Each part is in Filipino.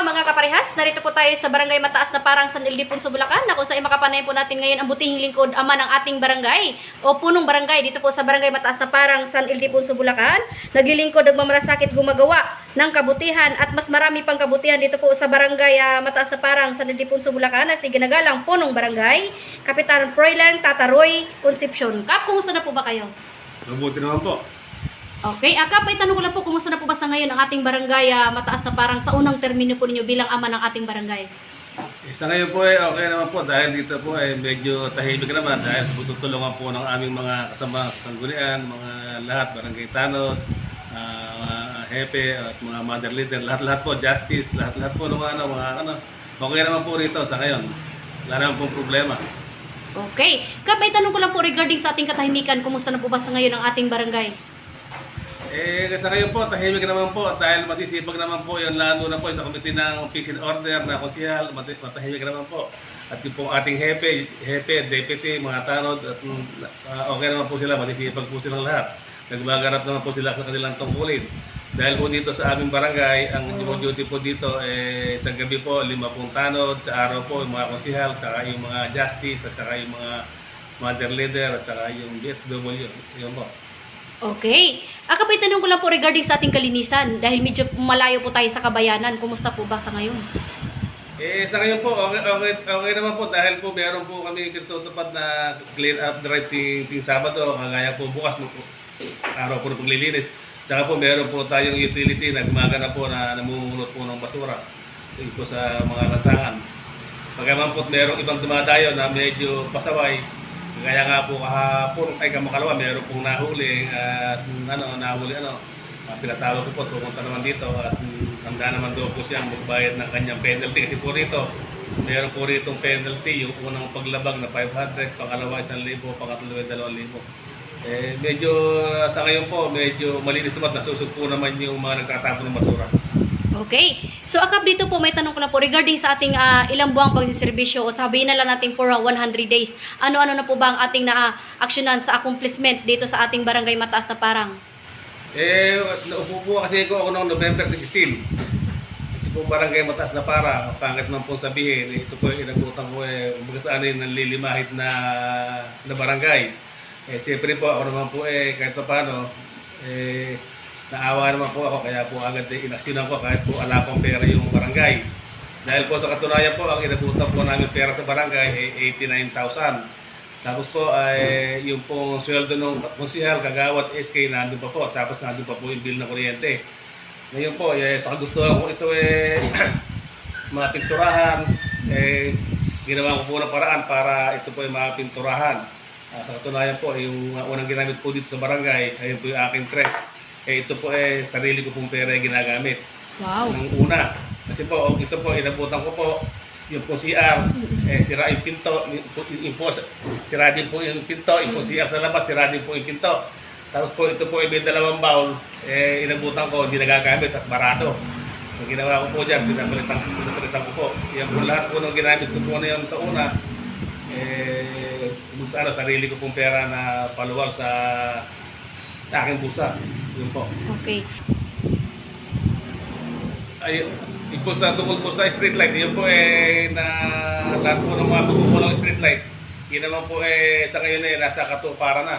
araw mga kaparehas. Narito po tayo sa Barangay Mataas na Parang San Ildefonso, Bulacan na kung saan makapanayin po natin ngayon ang butihing lingkod ama ng ating barangay o punong barangay dito po sa Barangay Mataas na Parang San Ildefonso, Bulacan. Naglilingkod nagmamalasakit gumagawa ng kabutihan at mas marami pang kabutihan dito po sa Barangay ah, Mataas na Parang San Ildefonso, Bulacan na si ginagalang punong barangay, Kapitan Froilan Tataroy Concepcion. Kap, kumusta na po ba kayo? Mabuti naman po. Okay, Akap, ay tanong ko lang po, kumusta na po ba sa ngayon ang ating barangay ah, mataas na parang sa unang termino po ninyo bilang ama ng ating barangay? Eh, Sa ngayon po eh, okay naman po dahil dito po ay medyo tahimik naman dahil sa pagtutulungan po ng aming mga kasama sa sanggunian, mga lahat, barangay tanod, mga hepe at mga mother leader, lahat-lahat po, justice, lahat-lahat po ng mga ano, mga ano, okay naman po rito sa ngayon. Wala naman pong problema. Okay. Kap, ay tanong ko lang po regarding sa ating katahimikan, kumusta na po ba sa ngayon ang ating barangay? Eh, sa ngayon po, tahimik naman po dahil masisipag naman po yung lalo na po sa committee ng peace and order na konsihal, mat- matahimik naman po. At yung pong ating hepe, hepe, deputy, mga tanod, at mm, ah, okay naman po sila, masisipag po silang lahat. Nagmaganap naman po sila sa kanilang tungkulin. Dahil po dito sa aming barangay, ang duty po dito, eh, sa gabi po, lima pong tanod, sa araw po, yung mga konsihal, tsaka yung mga justice, at tsaka yung mga mother leader, at tsaka yung BHW. Yun po. Okay. Akap, ay tanong ko lang po regarding sa ating kalinisan dahil medyo malayo po tayo sa kabayanan. Kumusta po ba sa ngayon? Eh, sa ngayon po, okay, okay, okay naman po dahil po meron po kami pinatutupad na clean up drive ting, ting Sabado, kagaya po bukas mo po, araw po ng paglilinis. Tsaka po meron po tayong utility na gumagana po na namumulot po ng basura so, po sa mga lansangan. Pagkaman po merong ibang dumadayo na medyo pasaway, kaya nga po kahapon, ay kamakalawa, meron pong nahuli at ano, nahuli ano, pinatawag ko po, pumunta naman dito at handa naman daw po siyang magbayad ng kanyang penalty kasi po rito, meron po rito penalty, yung unang paglabag na 500, pangalawa 1,000, pangatlo 2,000. Eh, medyo sa ngayon po, medyo malinis naman, nasusog po naman yung mga nagtatapon ng basura. Okay. So, Akap, dito po may tanong ko lang po regarding sa ating ah, ilang buwang pagsiservisyo o sabihin na lang natin for ah, 100 days. Ano-ano na po ba ang ating na-actionan sa accomplishment dito sa ating barangay Mataas na Parang? Eh, naupo po kasi ko ako noong November 16. Ito po barangay mataas na para, pangit man po sabihin, ito po yung inabutan ko eh, umaga sa ano yung nanlilimahit na, na barangay. Eh, siyempre po ako naman po eh, kahit pa paano, eh, naawa naman po ako, kaya po agad eh, inaksyonan ko kahit po ala pang pera yung barangay. Dahil po sa katunayan po, ang inabutan po namin pera sa barangay ay 89,000. Tapos po ay yung pong sweldo ng konsihal, kagawad, SK nandun pa po. Tapos nandun pa po yung bill ng kuryente. Ngayon po, eh, sa kagustuhan ko ito eh, mapinturahan. Eh, ginawa ko po ng paraan para ito po ay mapinturahan. Ah, sa katunayan po, yung uh, unang ginamit po dito sa barangay, ayun po yung aking tres. Eh, ito po eh, sarili ko pong pera yung ginagamit Wow. ng una. Kasi po, ito po, inabutan ko po, yung po CR, eh, sira yung pinto, yung, po- yung po, sira din po yung pinto, yung po CR sa labas, sira din po yung pinto. Tapos po, ito po, may dalawang bowl, eh, inabutan ko, hindi nagagamit at barado. Ang ginawa ko po dyan, pinapalitan, pinapalitan ko po. Yan po lahat po nung ginamit ko po na yun sa una, eh, sa ano, sarili ko pong pera na paluwal sa sa aking busa. Yun po. Okay. ay po sa tungkol po sa street light, yun po eh na lahat po ng mga pagkukulang street light, yun naman po eh sa ngayon eh nasa katuparan na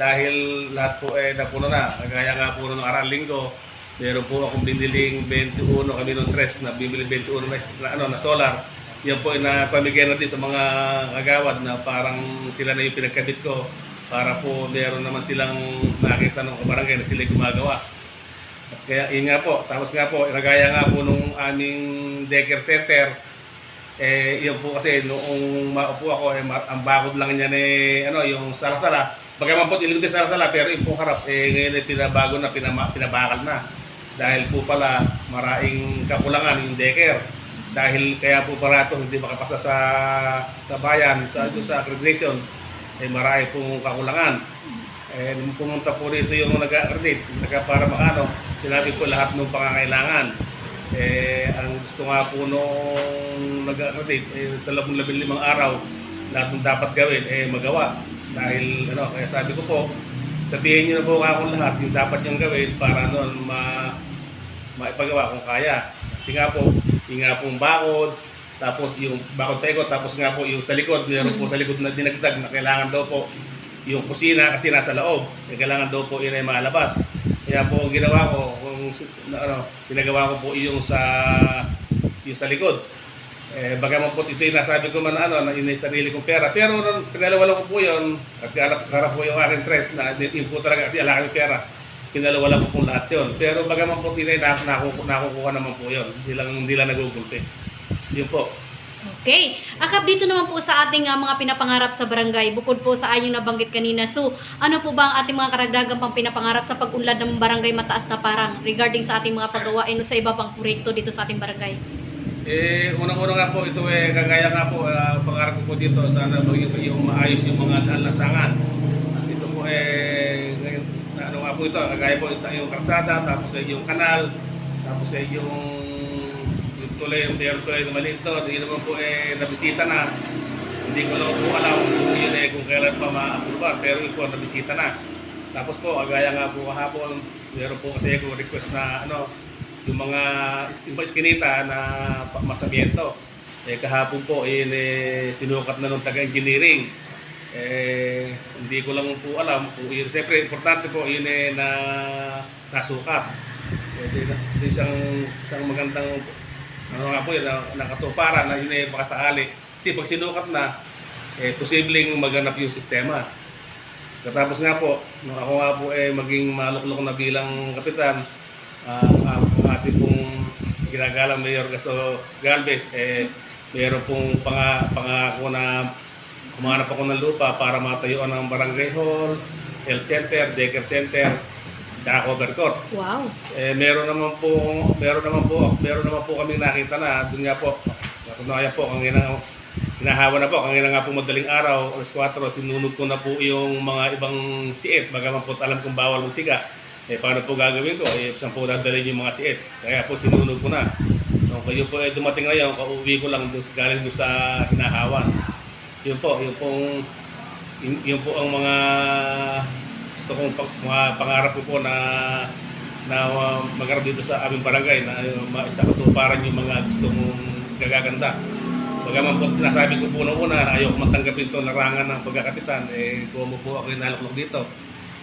dahil lahat po eh napuno na. Kagaya nga po nung arang linggo, meron po akong biniling 21 kami nung tres na bibili 21 na, na, ano, na solar. Yan po ay napamigay na din sa mga kagawad na parang sila na yung pinagkabit ko para po meron naman silang nakita ng barangay na sila gumagawa. At Kaya yun nga po, tapos nga po, kagaya nga po nung aming daycare center, eh, yun po kasi noong maupo ako, eh, ang bakod lang niya ni, ano, yung salasala. Bagaman po, iligod yung salasala, pero yung harap, eh, ngayon ay pinabago na, pinama, pinabakal na. Dahil po pala, maraming kakulangan yung daycare. Dahil kaya po parato hindi makapasa sa sa bayan, sa, sa accreditation, eh, marami pong kakulangan. Eh, nung pumunta po rito yung nag-accredit, nagka para makano, sinabi ko lahat ng pangangailangan. Eh, ang gusto nga po nung nag-accredit, eh, sa labong labing limang araw, lahat ng dapat gawin, eh, magawa. Dahil, ano, kaya sabi ko po, sabihin niyo na po akong lahat yung dapat niyong gawin para noon ma maipagawa kung kaya. Kasi nga po, yung nga pong bakod, tapos yung bakod tapos nga po yung sa likod, meron po sa likod na dinagdag na kailangan daw po yung kusina kasi nasa loob. Eh, kailangan daw po yun ay malabas. Kaya po ang ginawa ko, kung ano, ginagawa ko po yung sa yung sa likod. Eh, bagaman po ito yung nasabi ko man ano, na yun ay sarili kong pera. Pero nung pinalawalan ko po yun, at harap, harap po yung aking tres na yun po talaga kasi alaking pera. Pinalawalan ko po lahat yun. Pero bagaman po ito nak- nakukuha, naman po yun. Hindi lang, hindi lang nagugulpi. Yun po. Okay. Akap dito naman po sa ating ah, mga pinapangarap sa barangay, bukod po sa ayong nabanggit kanina. So, ano po ba ang ating mga karagdagan pang pinapangarap sa pag-unlad ng barangay mataas na parang regarding sa ating mga paggawain at sa iba pang proyekto dito sa ating barangay? Eh, unang-una nga po, ito eh, kagaya nga po, uh, pangarap ko po dito, sana maging yung maayos yung mga lansangan. Ito po eh, ngayon, ano nga po ito, kagaya po ito, yung karsada, tapos eh, yung kanal, tapos eh, yung, tulay, yung tulay na maliit doon, yun naman po eh, nabisita na. Hindi ko lang po alam kung yun eh, kung kailan pa ma-approval, pero yun po, nabisita na. Tapos po, kagaya nga po kahapon, meron po kasi ako request na ano, yung mga iskinita na masabiento. Eh, kahapon po, yun, eh, sinukat na ng taga-engineering. Eh, hindi ko lang po alam kung yun. Siyempre, importante po, yun eh, na nasukat. Eh, isang, isang magandang, ano nga po yun, na, nakatuparan na yun eh, baka sakali. Kasi pag sinukat na, eh, posibleng maganap yung sistema. Katapos nga po, nung ako nga po eh maging maluklok na bilang kapitan, ang ang ating pong ginagalang Mayor Gaso Galvez, eh, meron pong panga, pangako na kumanap ako ng lupa para matayuan ng barangay hall, health center, daycare center, cover court. Wow. Eh, meron naman po, meron naman po, meron naman po kaming nakita na, doon nga po, natunayan po, ang ina, hinahawa na po, ang ina nga po madaling araw, alas 4, sinunog ko na po yung mga ibang siit, bagaman po alam kong bawal magsiga. Eh, paano po gagawin ko? Eh, saan po dadalhin yung mga siit? Kaya po sinunog ko na. Nung kayo po eh, dumating ngayon, kauwi ko lang doon, galing doon sa hinahawan. Yun po, yun pong, yun, yun po ang mga gusto kong mga pangarap ko po na na uh, magkaroon dito sa aming barangay na uh, maisa katuparan yung mga gusto mong gagaganda. Bagaman po sinasabi ko po noong una na ayoko matanggapin ito larangan ng pagkakapitan, eh kung mo po ako inaluklok dito.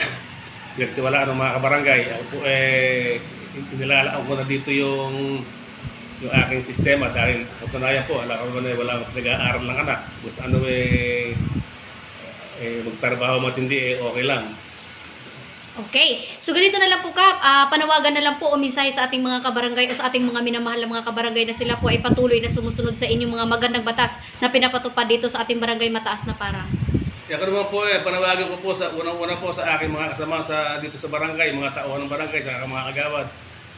Pinagtiwalaan ng mga kabarangay. Ako po eh, inilalaan ko na dito yung yung aking sistema dahil katunayan po, alam ko na eh, wala nag-aaral ng anak. Gusto ano eh, eh magtrabaho matindi eh okay lang. Okay. So ganito na lang po Kap, Ah, panawagan na lang po o mensahe sa ating mga kabarangay o sa ating mga minamahal na mga kabarangay na sila po ay patuloy na sumusunod sa inyong mga magandang batas na pinapatupad dito sa ating barangay mataas na parang. Kaya ko naman po eh, panawagan ko po sa unang-una po sa aking mga kasama sa dito sa barangay, mga tauhan ng barangay, sa mga kagawad.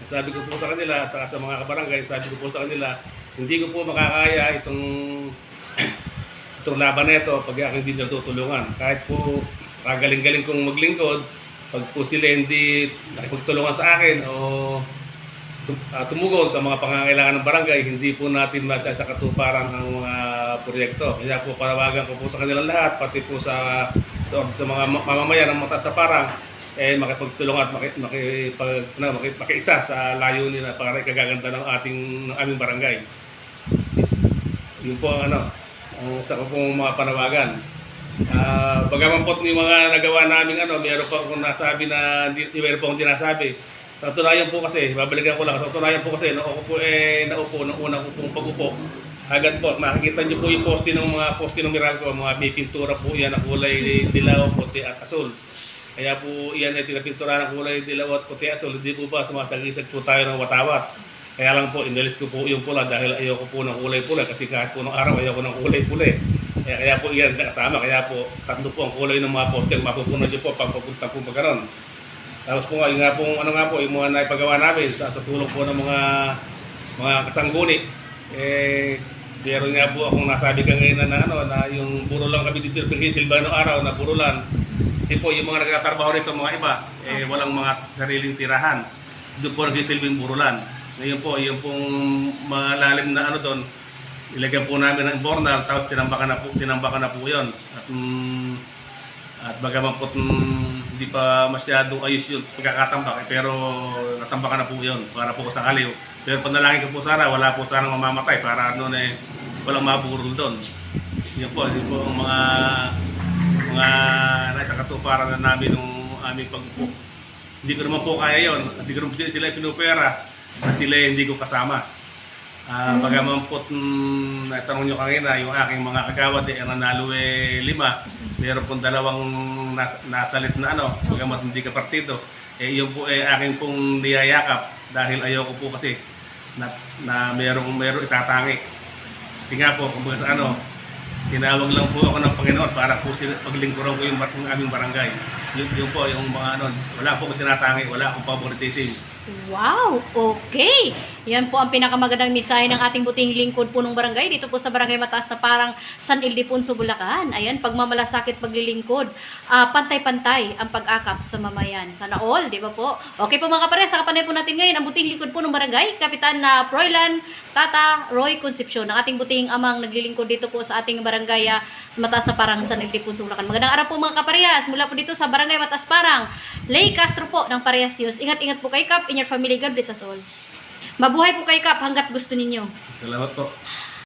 Sabi ko po sa kanila at sa mga kabarangay, sabi ko po sa kanila, hindi ko po makakaya itong itong laban na ito pag aking hindi natutulungan. Kahit po kagaling-galing kong maglingkod, pag po sila hindi nakipagtulungan sa akin o ah, tumugon sa mga pangangailangan ng barangay, hindi po natin masasakatuparan ang mga proyekto. Kaya po panawagan ko po sa kanilang lahat, pati po sa sa, sa mga ma- mamamayan ng mataas na parang, eh makipagtulungan at maki, makipag, ano, maki, makiisa sa layunin na para ikagaganda ng ating ng aming barangay. Yun po ang ano, ang isa ko pong mga panawagan. Ah, bagaman po yung mga nagawa namin ano, meron pa akong nasabi na hindi meron pa akong dinasabi. Sa tunayan po kasi, babalikan ko lang, sa tunayan po kasi, ako po eh, naupo, nung una ko pong pag-upo, agad po, makikita niyo po yung poste ng mga poste ng Meralco, mga may pintura po yan na kulay dilaw, puti at asul. Kaya po yan ay pinapintura ng kulay dilaw at puti asul, hindi po ba sumasagisag po tayo ng watawat. Kaya lang po, inalis ko po yung pula dahil ayoko po ng kulay pula kasi kahit po ng araw ayoko ng kulay pula. Kaya, kaya po iyan kasama, kaya po tatlo po ang kulay ng mga poster mapupunan niyo po pag papunta po pagkaroon. Tapos po nga, yung nga pong, ano nga po, yung mga naipagawa namin sa, sa tulong po ng mga mga kasangguni, eh, meron nga po akong nasabi ka ngayon na, na, ano, na yung puro lang kami dito ng Silvano araw na purulan. Kasi po, yung mga nagtatrabaho rito, mga iba, eh, walang mga sariling tirahan. Doon po nagsisilbing burulan. Ngayon po, yung pong malalim na ano doon, ilagyan po namin ng bornal, tapos tinambakan na po, tinambakan na po yun. At, mm, at bagaman po mm, hindi pa masyadong ayos yung pagkakatambak, eh, pero natambakan na po yun para po sakali Pero panalangin ko po sana, wala po sana mamamatay para ano eh, walang maburol doon. Yun po, yun po ang mga mga nasa katuparan na namin nung aming pagpupo. Hindi ko naman po kaya yon. Hindi ko naman sila pinupera na sila hindi ko kasama. Ah, bagaman po mm, natanong nyo kanina, yung aking mga kagawad eh, nanalo eh lima. Meron pong dalawang nas, nasalit na ano, bagamat hindi ka partido. Eh, yun po eh aking pong niyayakap dahil ayoko po kasi na, na merong, merong itatangi. Kasi nga po, kumbaga sa ano, tinawag lang po ako ng Panginoon para po paglingkuran ko yung, yung aming barangay. Yun, yun po, yung mga ano, wala po akong tinatangi, wala akong favoritism. Wow! Okay! Yan po ang pinakamagandang mensahe ng ating buting lingkod punong barangay dito po sa Barangay Mataas na parang San Ildefonso, Bulacan. Ayan, pagmamalasakit, paglilingkod. Ah, pantay-pantay ang pag-akap sa mamayan. Sana all, di ba po? Okay po mga kapare, sa kapanay po natin ngayon ang buting lingkod punong barangay, Kapitan na Proylan Tata Roy Concepcion, ang ating buting amang naglilingkod dito po sa ating barangay ah, Mataas na parang San Ildefonso, Bulacan. Magandang araw po mga kaparehas, mula po dito sa Barangay Mataas Parang, Lay Castro po ng Parehas. Ingat-ingat po kay Kap, in your family, God bless us all. Mabuhay po kay Kap hanggat gusto ninyo. Salamat po.